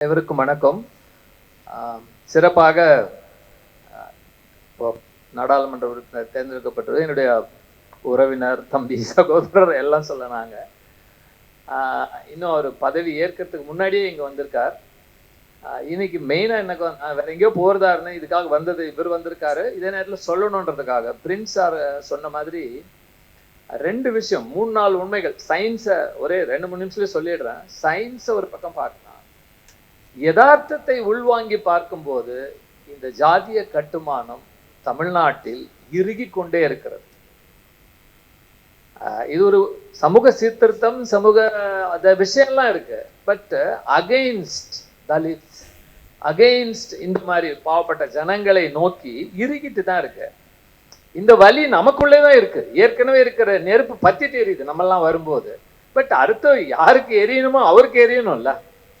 அனைவருக்கும் வணக்கம். சிறப்பாக இப்போ நாடாளுமன்ற உறுப்பினர் தேர்ந்தெடுக்கப்பட்டது என்னுடைய உறவினர் தம்பி சகோதரர் எல்லாம் சொல்லனாங்க. ஆஹ், இன்னும் அவர் பதவி ஏற்கிறதுக்கு முன்னாடியே இங்கே வந்திருக்கார். ஆஹ், இன்னைக்கு மெயினாக எனக்கு வேற எங்கேயோ போகிறதாருன்னு இதுக்காக வந்தது இவர் வந்திருக்காரு. இதே நேரத்தில் சொல்லணுன்றதுக்காக பிரின்ஸ் சார் சொன்ன மாதிரி ரெண்டு விஷயம் மூணு நாலு உண்மைகள். சயின்ஸை ஒரே ரெண்டு மூணு நிமிஷத்துல சொல்லிடுறேன். சயின்ஸை ஒரு பக்கம் பார்க்கலாம் யதார்த்தத்தை உள்வாங்கி பார்க்கும்போது இந்த ஜாதிய கட்டுமானம் தமிழ்நாட்டில் இறுகி கொண்டே இருக்கிறது. இது ஒரு சமூக சீர்திருத்தம் சமூக அந்த விஷயம்லாம் இருக்கு. பட் அகெயின்ஸ்ட் தலித் அகெயின்ஸ்ட் இந்த மாதிரி பாவப்பட்ட ஜனங்களை நோக்கி இறுகிட்டு தான் இருக்கு. இந்த வலி நமக்குள்ளே தான் இருக்கு. ஏற்கனவே இருக்கிற நெருப்பு பத்திட்டு எரியுது. நம்மெல்லாம் வரும்போது. பட் அடுத்த யாருக்கு எரியணுமோ அவருக்கு எரியணும்ல.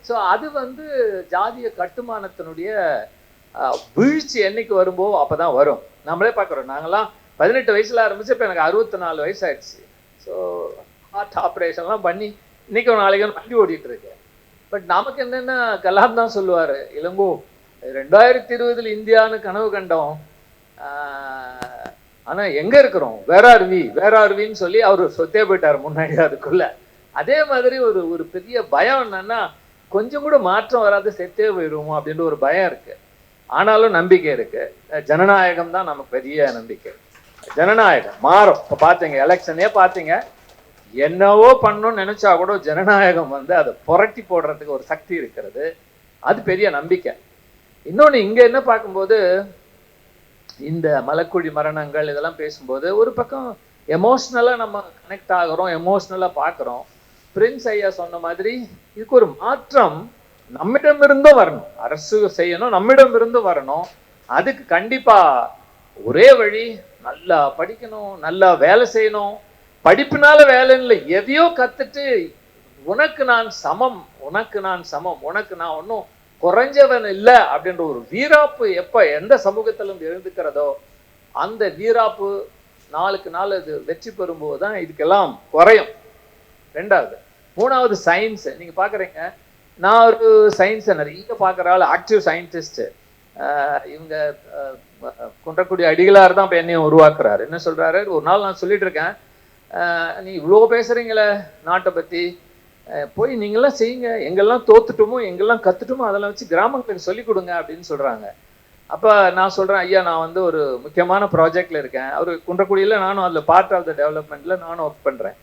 ஸோ அது வந்து ஜாதிய கட்டுமானத்தினுடைய வீழ்ச்சி என்னைக்கு வரும்போ அப்பதான் வரும். நம்மளே பார்க்குறோம். நாங்களாம் பதினெட்டு வயசுல ஆரம்பிச்சு இப்போ எனக்கு அறுபத்தி நாலு வயசு ஆயிடுச்சு ஸோ ஹார்ட் ஆப்ரேஷன்லாம் பண்ணி இன்னைக்கு ஒரு நாளைக்கு வண்டி ஓடிட்டு இருக்கேன். பட் நமக்கு என்னென்ன கலாம் தான் சொல்லுவார் இளங்கோ ரெண்டாயிரத்தி இருபதில் இந்தியான்னு கனவு கண்டோம். ஆனால் எங்கே இருக்கிறோம்? வேற அருவி வேற அருவின்னு சொல்லி அவர் சொத்தே போயிட்டார் முன்னாடி அதுக்குள்ளே. அதே மாதிரி ஒரு ஒரு பெரிய பயம் என்னன்னா கொஞ்சம் கூட மாற்றம் வராது செத்தே போயிடுவோம் அப்படின்ற ஒரு பயம் இருக்கு. ஆனாலும் நம்பிக்கை இருக்கு. ஜனநாயகம் தான் நமக்கு பெரிய நம்பிக்கை. ஜனநாயகம் மாறும். இப்போ பார்த்தீங்க எலெக்ஷனே பார்த்தீங்க என்னவோ பண்ணணும்னு நினைச்சா கூட ஜனநாயகம் வந்து அதை புரட்டி போடுறதுக்கு ஒரு சக்தி இருக்கிறது. அது பெரிய நம்பிக்கை. இன்னொன்று இங்க என்ன பார்க்கும்போது இந்த மலக்குழி மரணங்கள் இதெல்லாம் பேசும்போது ஒரு பக்கம் எமோஷ்னலாக நம்ம கனெக்ட் ஆகிறோம் எமோஷ்னலாக பார்க்குறோம். பிரின்ஸ் ஐயா சொன்ன மாதிரி இதுக்கு ஒரு மாற்றம் நம்மிடமிருந்தும் வரணும். அரசு செய்யணும் நம்மிடமிருந்து வரணும். அதுக்கு கண்டிப்பா ஒரே வழி நல்லா படிக்கணும் நல்லா வேலை செய்யணும். படிப்புனால வேலை இல்லை எதையோ கத்துட்டு உனக்கு நான் சமம் உனக்கு நான் சமம் உனக்கு நான் ஒன்றும் குறைஞ்சவன் இல்லை அப்படின்ற ஒரு வீராப்பு எப்போ எந்த சமூகத்திலும் எழுந்துக்கிறதோ அந்த வீராப்பு நாளுக்கு நாள் அது வெற்றி பெறும்போது தான் இதுக்கெல்லாம் குறையும். ரெண்டாவது மூணாவது சயின்ஸ் நீங்கள் பார்க்குறீங்க நான் ஒரு சயின்ஸை நிறைய பார்க்குற ஆள் ஆக்டிவ் சயின்டிஸ்ட்டு இவங்க குன்றக்கூடிய குன்றக்குடி அடிகளார் தான் இப்போ என்னையும் உருவாக்குறாரு. என்ன சொல்றாரு? ஒரு நாள் நான் சொல்லிட்டு இருக்கேன். நீ இவ்வளோ பேசுகிறீங்களே நாட்டை பத்தி. போய் நீங்களாம் செய்யுங்க. எங்கெல்லாம் தோத்துட்டோமோ எங்கெல்லாம் கத்துட்டோமோ அதெல்லாம் வச்சு கிராமங்களுக்கு சொல்லிக் கொடுங்க அப்படின்னு சொல்கிறாங்க அப்போ நான் சொல்கிறேன் ஐயா நான் வந்து ஒரு முக்கியமான ப்ராஜெக்டில் இருக்கேன். அவர் குன்றக்குடியில நானும் அதில் பார்ட் ஆஃப் த டெவலப்மெண்ட்டில் நானும் ஒர்க் பண்ணுறேன்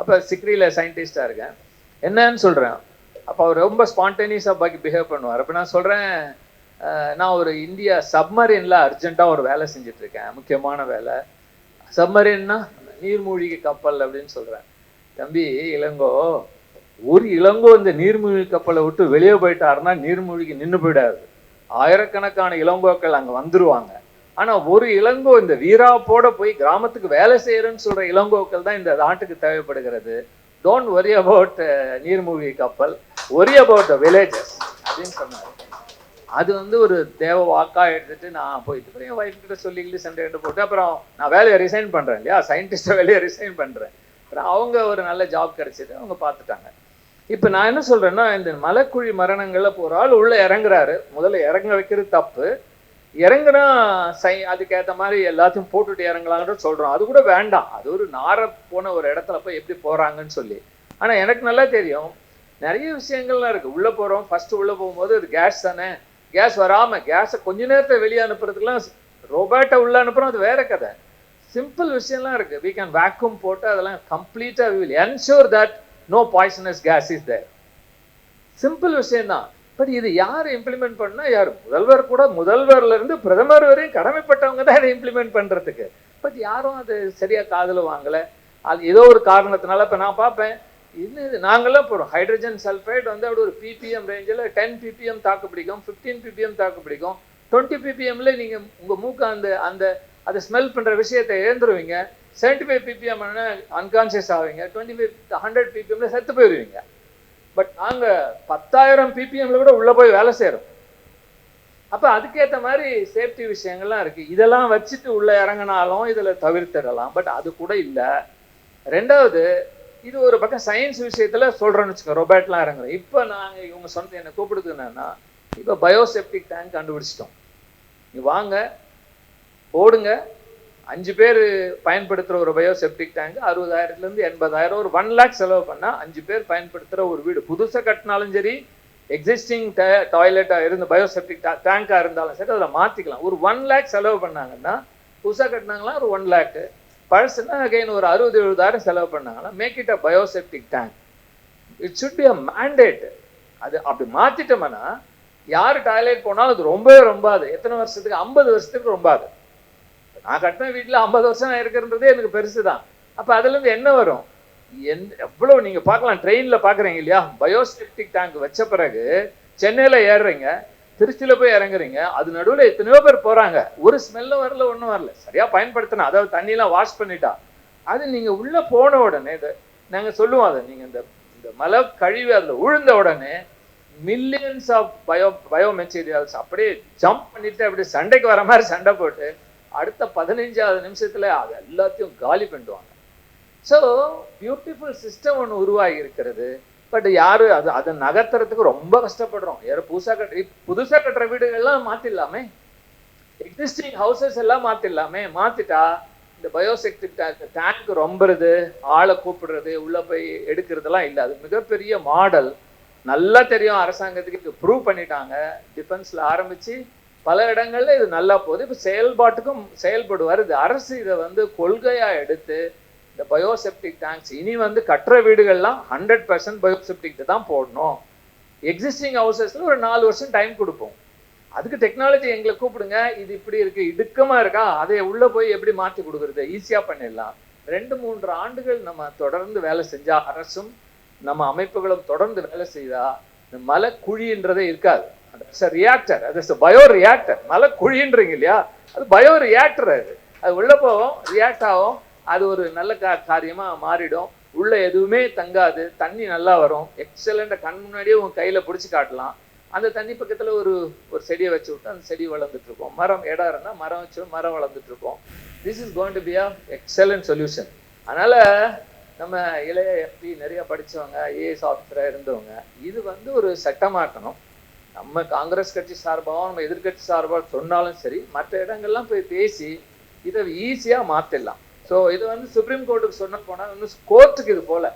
அப்போ சிக்ரியில் சயின்டிஸ்டாக இருக்கேன். என்னன்னு சொல்கிறேன் அப்போ அவர் ரொம்ப ஸ்பான்டேனியஸாக பாக்கி பிஹேவ் பண்ணுவார். அப்போ நான் சொல்கிறேன் நான் ஒரு இந்தியா சப்மரீனில் அர்ஜென்ட்டாக ஒரு வேலை செஞ்சுட்டு இருக்கேன் முக்கியமான வேலை. சப்மரீன்னா நீர்மூழ்கி கப்பல் அப்படின்னு சொல்கிறேன் தம்பி இளங்கோ ஒரு இளங்கோ இந்த நீர்மூழ்கி கப்பலை விட்டு வெளியே போயிட்டாருன்னா நீர்மூழ்கி நின்று போயிடாது. ஆயிரக்கணக்கான இளங்கோக்கள் அங்கே வந்துருவாங்க. ஆனா ஒரு இளங்கோ இந்த வீராப்போட போய் கிராமத்துக்கு வேலை செய்யறேன்னு சொல்ற இளங்கோக்கள் தான் இந்த நாட்டுக்கு தேவைப்படுகிறது. டோன்ட் ஒரி அபவுட் நீர்மூழ்கி கப்பல். ஒரி அபவுட் த வில்லேஜஸ் அப்படின்னு சொன்னாரு. அது வந்து ஒரு தேவ வாக்கா எடுத்துட்டு நான் போயிட்டு அப்புறம் என் wife கிட்ட சொல்லிக்கிட்டு சண்டை எடுத்து போட்டு அப்புறம் நான் வேலையை ரிசைன் பண்றேன் இல்லையா? சயின்டிஸ்ட வேலையை ரிசைன் பண்றேன். அப்புறம் அவங்க ஒரு நல்ல ஜாப் கிடைச்சிட்டு அவங்க பார்த்துட்டாங்க. இப்போ நான் என்ன சொல்றேன்னா இந்த மலைக்குழி மரணங்கள்ல இப்போ ஒரு ஆள் உள்ள இறங்குறாரு. முதல்ல இறங்க வைக்கிறது தப்பு. இறங்குனா சை அதுக்கேற்ற மாதிரி எல்லாத்தையும் போட்டுட்டு இறங்கலாங்கன்னு சொல்கிறோம் அது கூட வேண்டாம். அது ஒரு நார போன ஒரு இடத்துல போய் எப்படி போகிறாங்கன்னு சொல்லி. ஆனால் எனக்கு நல்லா தெரியும். நிறைய விஷயங்கள்லாம் இருக்குது உள்ளே போகிறோம் ஃபஸ்ட்டு உள்ளே போகும்போது அது கேஸ் தானே. கேஸ் வராமல் கேஸை கொஞ்ச நேரத்தை வெளியே அனுப்புறதுக்குலாம் ரோபோட்டை உள்ளே அனுப்புறோம். அது வேற கதை. சிம்பிள் விஷயம்லாம் இருக்குது வீ கேன் வேக்யூம் போட்டு அதெல்லாம் கம்ப்ளீட்டாக will will that no no gas is is there. Simple விஷயம்தான். பட் இது யார் இம்ப்ளிமெண்ட் பண்ணால் யார்? முதல்வர் கூட முதல்வர்ல இருந்து பிரதமர் வரையும் கடமைப்பட்டவங்க தான் இதை இம்ப்ளிமெண்ட் பண்ணுறதுக்கு பட் யாரும் அது சரியா காதில் வாங்கலை. அது ஏதோ ஒரு காரணத்தினால இப்போ நான் பார்ப்பேன். இன்னும் இது நாங்களாம் போகிறோம் ஹைட்ரஜன் சல்ஃபைட் வந்து அப்படி ஒரு பிபிஎம் ரேஞ்சில் டென் பிபிஎம் தாக்கு பிடிக்கும் ஃபிஃப்டீன் பிபிஎம் தாக்கு பிடிக்கும். டுவெண்ட்டி பிபிஎம்ல நீங்கள் உங்கள் மூக்கு அந்த அந்த அதை ஸ்மெல் பண்ணுற விஷயத்தை இழந்துருவீங்க. செவன்ட்டி ஃபைவ் பிபிஎம் அன்கான்சியஸ் ஆவீங்க. டுவெண்ட்டி ஃபைவ் ஹண்ட்ரட் பிபிஎம்ல செத்து போயிடுவீங்க பட் நாங்க பத்தாயிரம் பிபிஎம்ல கூட உள்ள போய் வேலை செய்கிறோம் அப்ப அதுக்கேற்ற மாதிரி சேஃப்டி விஷயங்கள்லாம் இருக்கு. இதெல்லாம் வச்சுட்டு உள்ள இறங்கினாலும் இதுல தவிர்த்திடலாம். பட் அது கூட இல்ல. ரெண்டாவது இது ஒரு பக்கம் சயின்ஸ் விஷயத்துல சொல்றேன்னு வச்சுக்கோ ரொபேட்லாம் இறங்குறோம் இப்போ நாங்க இவங்க சொன்னது என்ன கூப்பிடுது என்னன்னா இப்போ பயோசெப்டிக் டேங்க் கண்டுபிடிச்சிட்டோம். நீ வாங்க போடுங்க அஞ்சு பேர் பயன்படுத்துகிற ஒரு பயோசெப்டிக் டேங்க் அறுபதாயிரத்துலேருந்து எண்பதாயிரம் ஒரு ஒன் லேக் செலவு பண்ணால் அஞ்சு பேர் பயன்படுத்துகிற ஒரு வீடு. புதுசாக கட்டினாலும் சரி எக்ஸிஸ்டிங் டாய்லெட்டாக இருந்து பயோசெப்டிக் டேங்காக இருந்தாலும் சரி அதில் மாற்றிக்கலாம் ஒரு ஒன் லேக் செலவு பண்ணாங்கன்னா புதுசாக கட்டினாங்களா ஒரு ஒன் லேக்கு பழசுனா அகைன் ஒரு அறுபது எழுபதாயிரம் செலவு பண்ணாங்கன்னா make it a bioseptic tank it should be a mandate அது அப்படி மாற்றிட்டோம்னா யார் டாய்லெட் போனாலும் அது ரொம்பவே ரொம்ப அது எத்தனை வருஷத்துக்கு? ஐம்பது வருஷத்துக்கு ரொம்ப அது நான் கட்டின வீட்டில் ஐம்பது வருஷம் இருக்கிறன்றதே எனக்கு பெருசு தான் அப்போ அதுலேருந்து என்ன வரும்? எந் எவ்வளோ நீங்கள் பார்க்கலாம் ட்ரெயினில் பார்க்குறீங்க இல்லையா? பயோசெப்டிக் டேங்க் வச்ச பிறகு சென்னையில் ஏறுறீங்க திருச்சியில் போய் இறங்குறீங்க அது நடுவில் எத்தனையோ பேர் போகிறாங்க ஒரு ஸ்மெல்லும் வரல ஒன்றும் வரல. சரியாக பயன்படுத்தினா அதாவது தண்ணியெலாம் வாஷ் பண்ணிட்டா. அது நீங்கள் உள்ளே போன உடனே இதை நாங்கள் சொல்லுவோம் அதை நீங்கள் இந்த இந்த மலை கழிவு அதில் உழுந்த உடனே millions of bio bio materials அப்படியே ஜம்ப் பண்ணிட்டு அப்படியே சண்டைக்கு வர மாதிரி சண்டை போட்டு அடுத்த பதினஞ்சாவது நிமிஷத்துல அது எல்லாத்தையும் காலி பண்ணிடுவாங்க. ஸோ பியூட்டிஃபுல் சிஸ்டம் ஒன்று உருவாகி இருக்கிறது. பட் யாரு அது அதை நகர்த்துறதுக்கு ரொம்ப கஷ்டப்படுறோம். யாரும் புதுசாக கட்டுற புதுசாக கட்டுற வீடுகள்லாம் மாற்றிடலாமே எக்ஸிஸ்டிங் ஹவுசஸ் எல்லாம் மாற்றிடலாமே மாற்றிட்டா இந்த பயோசெக்டிக் டேங்க் டேங்க் ரொம்புறது ஆளை கூப்பிடுறது உள்ளே போய் எடுக்கிறதுலாம் இல்லை. அது மிகப்பெரிய மாடல் நல்லா தெரியும். அரசாங்கத்துக்கு இது ப்ரூவ் பண்ணிட்டாங்க. டிஃபென்ஸில் ஆரம்பித்து பல இடங்களில் இது நல்லா போகுது. இப்போ செயல்பாட்டுக்கும் செயல்படுவார். இது அரசு இதை வந்து கொள்கையாக எடுத்து இந்த பயோசெப்டிக் டேங்க்ஸ் இனி வந்து கட்டுற வீடுகள்லாம் ஹண்ட்ரட் பர்சன்ட் பயோசெப்டிக் தான் போடணும். எக்ஸிஸ்டிங் ஹவுசஸில் ஒரு நாலு வருஷம் டைம் கொடுப்போம். அதுக்கு டெக்னாலஜி எங்களை கூப்பிடுங்க. இது இப்படி இருக்குது இடுக்கமாக இருக்கா? அதை உள்ளே போய் எப்படி மாற்றி கொடுக்குறது? ஈஸியாக பண்ணிடலாம். ரெண்டு மூன்று ஆண்டுகள் நம்ம தொடர்ந்து வேலை செஞ்சால் அரசும் நம்ம அமைப்புகளும் தொடர்ந்து வேலை செய்தால் இந்த மலை குழின்றதே இருக்காது. ரியாக்டர் அது பயோ ரியாக்டர் மலை குழின்றீங்க இல்லையா? அது பயோ ரியாக்டர் அது. அது உள்ள போகும் ரியாக்ட் ஆகும். அது ஒரு நல்ல கா காரியமாக மாறிடும். உள்ளே எதுவுமே தங்காது. தண்ணி நல்லா வரும். எக்ஸலண்ட்டை கண் முன்னாடியே உங்கள் கையில் பிடிச்சி காட்டலாம். அந்த தண்ணி பக்கத்தில் ஒரு ஒரு செடியை வச்சு விட்டு அந்த செடி வளர்ந்துட்டுருக்கும் மரம் இடம் இருந்தால் மரம் வச்சு மரம் வளர்ந்துட்டுருக்கோம் this is going to be a excellent solution அதனால் நம்ம இளைய எம்பி நிறைய படிச்சவங்க ஏஎஸ் ஆஃபீஸராக இருந்தவங்க இது வந்து ஒரு சட்டமாக்கணும். நம்ம காங்கிரஸ் கட்சி சார்பாகவும் நம்ம எதிர்கட்சி சார்பாக சொன்னாலும் சரி மற்ற இடங்கள்லாம் போய் பேசி இதை ஈஸியாக மாற்றிடலாம் ஸோ இது வந்து சுப்ரீம் கோர்ட்டுக்கு சொன்ன போனால் இன்னும் கோர்ட்டுக்கு இது போல.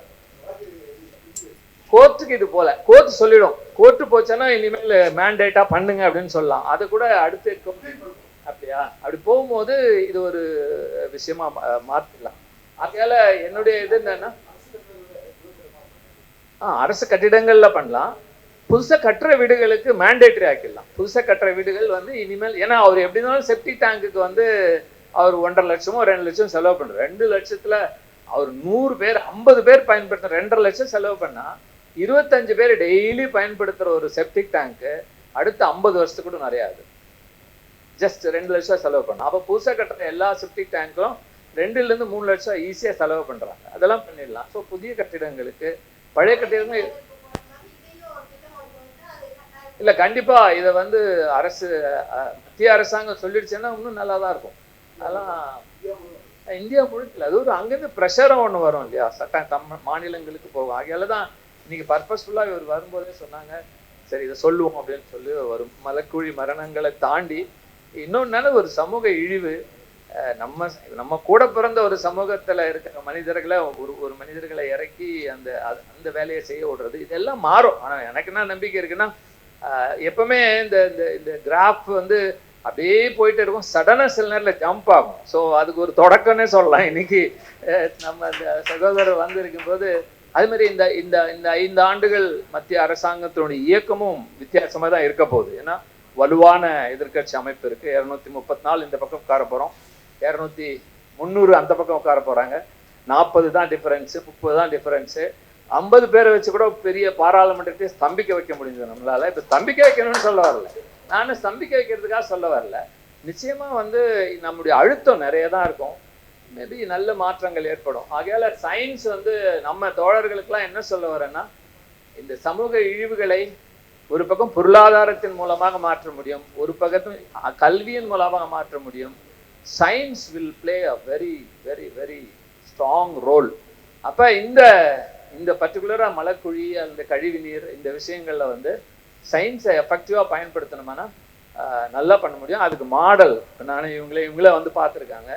கோர்ட்டுக்கு இது போல. கோர்ட் சொல்லிடும். கோர்ட்டு போச்சுன்னா இனிமேல் மேண்டேட்டா பண்ணுங்க அப்படின்னு சொல்லலாம். அதை கூட அடுத்து அப்படியா? அப்படி போகும்போது இது ஒரு விஷயமா மாற்றிடலாம் மாத்திடலாம். அதனால என்னுடைய இது என்னன்னா ஆ அரசு கட்டிடங்கள்ல பண்ணலாம். புதுசாக கட்டுற வீடுகளுக்கு மேண்டேட்ரி ஆக்கிடலாம். புதுசாக கட்டுற வீடுகள் வந்து இனிமேல் ஏன்னா அவர் எப்படி இருந்தாலும் செப்டி டேங்குக்கு வந்து அவர் ஒன்றரை லட்சமோ ரெண்டு லட்சம் செலவு பண்றாரு ரெண்டு லட்சத்துல அவர் நூறு பேர் ஐம்பது பேர் பயன்படுத்த ரெண்டரை லட்சம் செலவு பண்ணா இருபத்தஞ்சு பேர் டெய்லி பயன்படுத்துற ஒரு செப்டிக் டேங்க்கு அடுத்த ஐம்பது வருஷத்துக்கு கூட நிறைய ஆகுது. ஜஸ்ட் ரெண்டு லட்சம் செலவு பண்ணோம் அப்போ புதுசா கட்டுற எல்லா செப்டிக் டேங்க்கும் ரெண்டுல இருந்து மூணு லட்சம் ஈஸியா செலவு பண்றாங்க. அதெல்லாம் பண்ணிடலாம். ஸோ புதிய கட்டிடங்களுக்கு பழைய கட்டிடங்கள் இல்லை கண்டிப்பாக இதை வந்து அரசு மத்திய அரசாங்கம் சொல்லிடுச்சுன்னா இன்னும் நல்லா தான் இருக்கும். அதெல்லாம் இந்தியா முழுக்கல. அது ஒரு அங்கேருந்து பிரஷரம் ஒன்று வரும் இல்லையா? சட்டம் தம் மாநிலங்களுக்கு போகும். ஆகையால தான் இன்னைக்கு பர்பஸ்ஃபுல்லாக இவர் வரும்போதே சொன்னாங்க சரி இதை சொல்லுவோம் அப்படின்னு சொல்லி வரும். மலக்குழி மரணங்களை தாண்டி இன்னொன்னால ஒரு சமூக இழிவு. நம்ம நம்ம கூட பிறந்த ஒரு சமூகத்தில் இருக்கிற மனிதர்களை ஒரு ஒரு மனிதர்களை இறக்கி அந்த அந்த வேலையை செய்ய விடுறது இதெல்லாம் மாறும். ஆனால் எனக்கு என்ன நம்பிக்கை இருக்குன்னா எப்பவுமே இந்த இந்த இந்த கிராஃப் வந்து அப்படியே போயிட்டு இருக்கும். சடனாக சில நேரத்தில் ஜம்ப் ஆகும். ஸோ அதுக்கு ஒரு தொடக்கம்னே சொல்லலாம். இன்னைக்கு நம்ம இந்த சகோதரர் வந்திருக்கும் போது அது மாதிரி இந்த இந்த இந்த ஐந்து ஆண்டுகள் மத்திய அரசாங்கத்தினுடைய இயக்கமும் வித்தியாசமாக தான் இருக்க போகுது. ஏன்னா வலுவான எதிர்க்கட்சி அமைப்பு இருக்குது இரநூத்தி முப்பத்தி நாலு இந்த பக்கம் உட்கார போகிறோம் இரநூத்தி முந்நூறு அந்த பக்கம் உட்கார போகிறாங்க நாற்பது தான் டிஃபரன்ஸு முப்பது தான் டிஃபரன்ஸு ஐம்பது பேரை வச்சு கூட பெரிய பாராளுமன்றத்தை ஸ்தம்பிக்க வைக்க முடிஞ்சது நம்மளால. இப்போ ஸ்தம்பிக்க வைக்கணும்னு சொல்ல வரல. நானும் ஸ்தம்பிக்க வைக்கிறதுக்காக சொல்ல வரல. நிச்சயமா வந்து நம்முடைய அழுத்தம் நிறைய தான் இருக்கும். மேபி நல்ல மாற்றங்கள் ஏற்படும். ஆகையால சயின்ஸ் வந்து நம்ம தோழர்களுக்கெல்லாம் என்ன சொல்ல வரேன்னா இந்த சமூக இழிவுகளை ஒரு பக்கம் பொருளாதாரத்தின் மூலமாக மாற்ற முடியும் ஒரு பக்கத்தும் கல்வியின் மூலமாக மாற்ற முடியும். Science will play a very very very strong role அப்ப இந்த இந்த பர்டிகுலராக மலக்குழி அந்த கழிவு நீர் இந்த விஷயங்களில் வந்து சயின்ஸை எஃபெக்டிவாக பயன்படுத்தணுமானா நல்லா பண்ண முடியும். அதுக்கு மாடல் நான் இவங்களே இவங்களே வந்து பார்த்துருக்காங்க.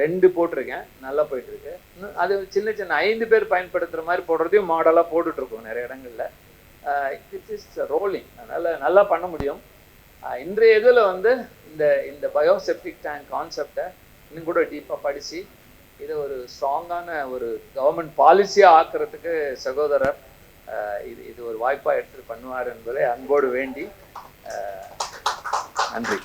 ரெண்டு போட்டிருக்கேன். நல்லா போயிட்டுருக்கு. இன்னும் அது சின்ன சின்ன ஐந்து பேர் பயன்படுத்துகிற மாதிரி போடுறதையும் மாடலாக போட்டுட்ருக்கோம் நிறைய இடங்களில். இட் இஸ் ரோலிங் அதனால் நல்லா பண்ண முடியும். இன்றைய இதில் வந்து இந்த இந்த பயோசெப்டிக் டேங்க் கான்செப்டை இன்னும் கூட டீப்பாக படித்து இதை ஒரு ஸ்ட்ராங்கான ஒரு கவர்மெண்ட் பாலிசியாக ஆக்கிறதுக்கு சகோதரர் இது இது ஒரு வாய்ப்பாக எடுத்து பண்ணுவார் என்பதை அன்போடு வேண்டி நன்றி.